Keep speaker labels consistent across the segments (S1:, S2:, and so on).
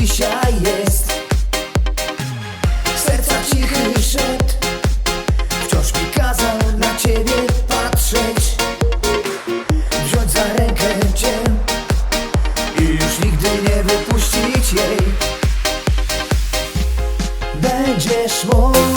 S1: jest. Serca cichy szept Wciąż mi kazał na ciebie patrzeć. Wziąć za rękę cię I już nigdy nie wypuścić jej. Będziesz moja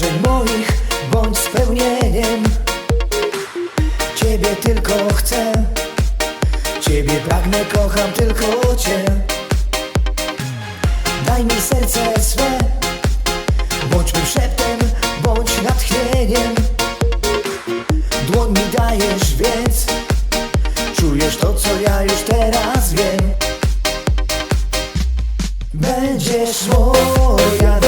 S1: Marzeń moich bądź spełnieniem. Ciebie tylko chcę Ciebie pragnę, kocham tylko Cię. Daj mi serce swe Bądźmy szeptem, bądź natchnieniem. Dłoń mi dajesz, więc Czujesz to, co ja już teraz wiem. Będziesz moja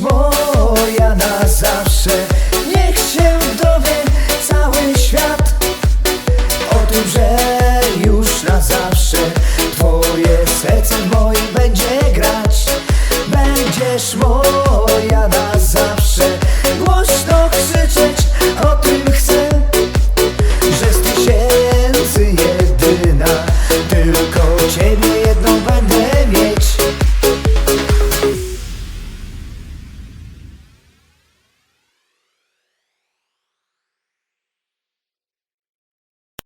S1: moja na zawsze. Niech się dowie cały świat O tym, że już na zawsze Twoje serce w moim będzie grać. Będziesz moja na zawsze